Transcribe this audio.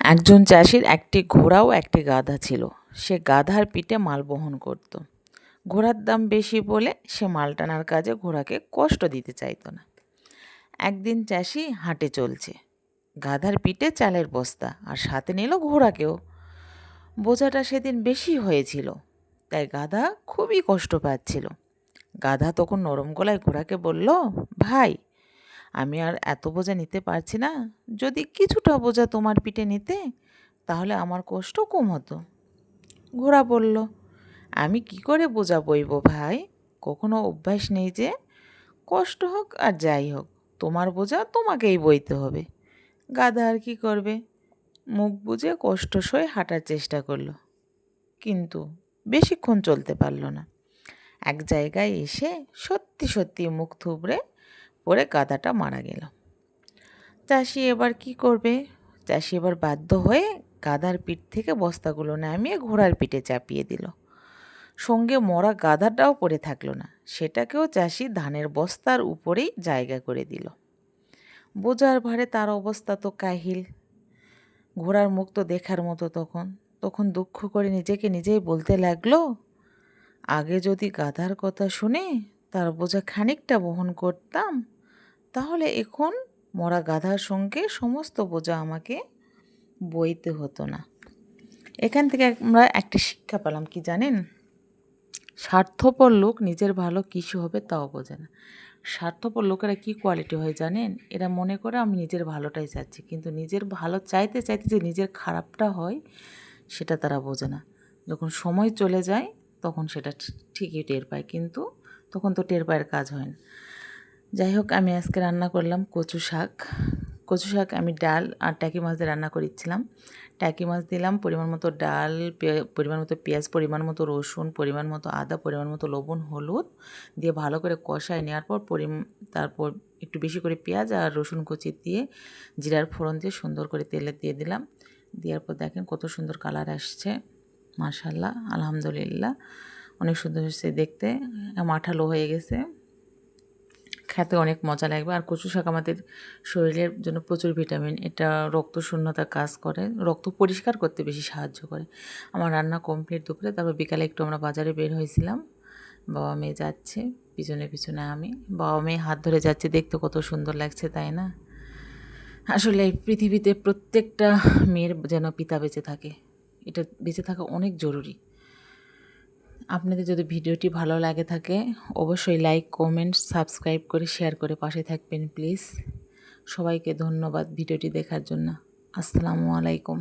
একজন চাষির একটি ঘোড়া ও একটি গাধা ছিল। সে গাধার পিঠে মাল বহন করত। ঘোড়ার দাম বেশি বলে সে মাল টানার কাজে ঘোড়াকে কষ্ট দিতে চাইতো না। একদিন চাষি হাটে চলছে। গাধার পিঠে চালের বস্তা আর সাথে নিল ঘোড়াকেও। বোঝাটা সেদিন বেশি হয়েছিল, তাই গাধা খুবই কষ্ট পাচ্ছিল। গাধা তখন নরম গলায় ঘোড়াকে বলল, ভাই আমি আর এত বোঝা নিতে পারছি না। যদি কিছুটা বোঝা তোমার পিঠে নিতে, তাহলে আমার কষ্ট কম হতো। ঘোড়া বলল, আমি কি করে বোঝা বইব ভাই? কখনো অভ্যাস নেই যে, কষ্ট হোক আর যাই হোক, তোমার বোঝা তোমাকেই বইতে হবে। গাধা আর কি করবে? মুখ বুজে কষ্ট সয়ে হাঁটার চেষ্টা করল। কিন্তু বেশিক্ষণ চলতে পারল না। এক জায়গায় এসে সত্যি সত্যি মুখ থুবড়ে পড়ে গাধাটা মারা গেল। চাষি এবার কি করবে? চাষি এবার বাধ্য হয়ে গাধার পিঠ থেকে বস্তাগুলো নামিয়ে ঘোড়ার পিঠে চাপিয়ে দিল। সঙ্গে মরা গাধাটাও পড়ে থাকল না, সেটাকেও চাষি ধানের বস্তার উপরেই জায়গা করে দিল। বোঝার ভারে তার অবস্থা তো কাহিল। ঘোড়ার মুখ তো দেখার মতো তখন। তখন দুঃখ করে নিজেকে নিজেই বলতে লাগল, আগে যদি গাধার কথা শুনে তার বোঝা খানিকটা বহন করতাম তাহলে এখন মরা গাধার সঙ্গে সমস্ত বোঝা আমাকে বইতে হতো না। এখান থেকে আমরা একটা শিক্ষা পেলাম, কি জানেন? স্বার্থপর লোক নিজের ভালো কিছু হবে তাও বোঝে না। স্বার্থপর লোকেরা কী কোয়ালিটি হয় জানেন? এরা মনে করে আমি নিজের ভালোটাই চাচ্ছি, কিন্তু নিজের ভালো চাইতে চাইতে যে নিজের খারাপটা হয়, সেটা তারা বোঝে না। যখন সময় চলে যায়, তখন সেটা ঠিকই টের পায়, কিন্তু তখন তো টের পায়ের কাজ হয় না। যাই হোক আমি আজকে রান্না করলাম কচু শাক। কচু শাক আমি ডাল আর টাকি মাছ দিয়ে রান্না করেছিলাম। টাকি মাছ দিলাম, পরিমাণ মতো ডাল পরিমাণ মতো পেঁয়াজ, পরিমাণ মতো রসুন, পরিমাণ মতো আদা, পরিমাণ মতো লবণ, হলুদ দিয়ে ভালো করে কষায় নেওয়ার পর পরিম, তারপর একটু বেশি করে পেঁয়াজ আর রসুন কুচি দিয়ে জিরার ফোড়ন দিয়ে সুন্দর করে তেলে দিয়ে দিলাম। দেওয়ার পর দেখেন কত সুন্দর কালার আসছে। মাশাল্লাহ আলহামদুলিল্লাহ। অনেক সুন্দর হচ্ছে দেখতে। মাঠালো হয়ে গেছে। খেতে অনেক মজা লাগবে। আর কচু শাক আমাদের শরীরের জন্য প্রচুর ভিটামিন। এটা রক্ত শূন্যতা কাজ করে, রক্ত পরিষ্কার করতে বেশি সাহায্য করে। আমার রান্না কমপ্লিট দুপুরে, তারপর বিকালে একটু আমরা বাজারে বের হয়েছিলাম। বাবা মেয়ে যাচ্ছে, পিছনে পিছনে আমি। বাবা মেয়ে হাত ধরে যাচ্ছে, দেখতে কত সুন্দর লাগছে, তাই না? আসলে পৃথিবীতে প্রত্যেকটা মেয়ের যেন পিতা বেঁচে থাকে। এটা বেঁচে থাকা অনেক জরুরি। আপনাদের যদি ভিডিওটি ভালো লাগে থাকে, অবশ্যই লাইক কমেন্ট সাবস্ক্রাইব করে শেয়ার করে পাশে থাকবেন প্লিজ সবাইকে ধন্যবাদ ভিডিওটি দেখার জন্য। আসসালামু আলাইকুম।